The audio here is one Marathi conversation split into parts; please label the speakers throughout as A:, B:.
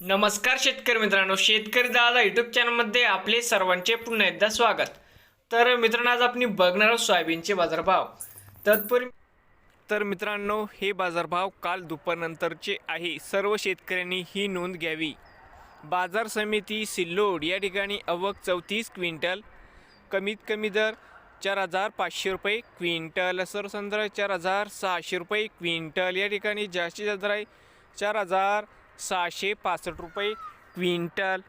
A: नमस्कार शेतकरी मित्रांनो शेतकरी दादा यूट्यूब चॅनलमध्ये आपले सर्वांचे पुन्हा एकदा स्वागत. तर मित्रांनो आज आपण बघणार आहोत सोयाबीनचे बाजारभाव. तत्पूर्वी तर मित्रांनो हे बाजारभाव काल दुपारनंतरचे आहे. सर्व शेतकऱ्यांनी ही नोंद घ्यावी. बाजार समिती सिल्लोड या ठिकाणी अवक चौतीस क्विंटल कमीत कमी दर चार हजार पाचशे रुपये क्विंटल सरसंद्र चार हजार सहाशे रुपये क्विंटल. या ठिकाणी जास्तीत जास्त दर आहे चार हजार सहाशे पासष्ट रुपये क्विंटल.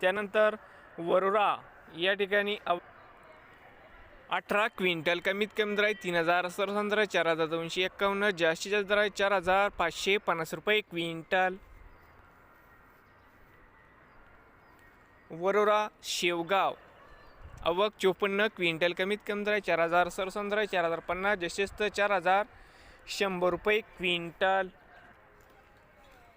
A: त्यानंतर वरोरा या ठिकाणी अव अठरा क्विंटल. कमीत कमी दर आहे तीन हजार सरसंद्र चार हजार दोनशे एक्कावन्न. जास्तीत जास्त दर आहे चार हजार पाचशे पन्नास रुपये क्विंटल. वरोरा शेवगाव अवक चोपन्न क्विंटल. कमीत कमी दर आहे चार हजार सरसंद्र चार हजार पन्नास. जास्तीत जास्त चार हजार शंभर रुपये क्विंटल.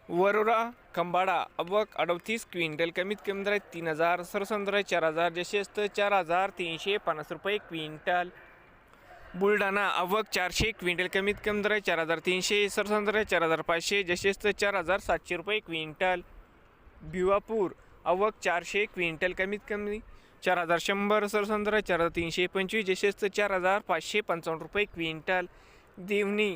A: वरोरा खंबाडा अवक अडतीस क्विंटल कमीत कमी दर तीन हजार सरसंद्र चार हजार जसे असतं चार हजार तीनशे पन्नास रुपये क्विंटल. बुलढाणा अवक चारशे क्विंटल कमीत कमी दर आहे चार हजार तीनशे सरसंद्र चार हजार पाचशे जसे असतं चार हजार सातशे रुपये क्विंटल. भिवापूर अवक चारशे क्विंटल कमीत कमी चार हजार शंभर सरसंद्र चार हजार तीनशे पंचवीस जसे असतं चार हजार पाचशे पंचावन्न रुपये क्विंटल. देवणी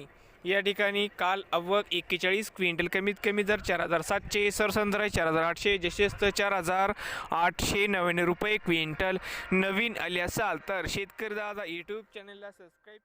A: या ठिकाणी काल अव्वक एक्केचाळीस क्विंटल कमीत कमी दर चार हजार सातशे सरसंद्र चार हजार आठशे जशेस्त चार हजार आठशे नव्याण्णव रुपये क्विंटल. नवीन आले असाल तर शेतकरी दादा यूट्यूब चॅनलला सबस्क्राईब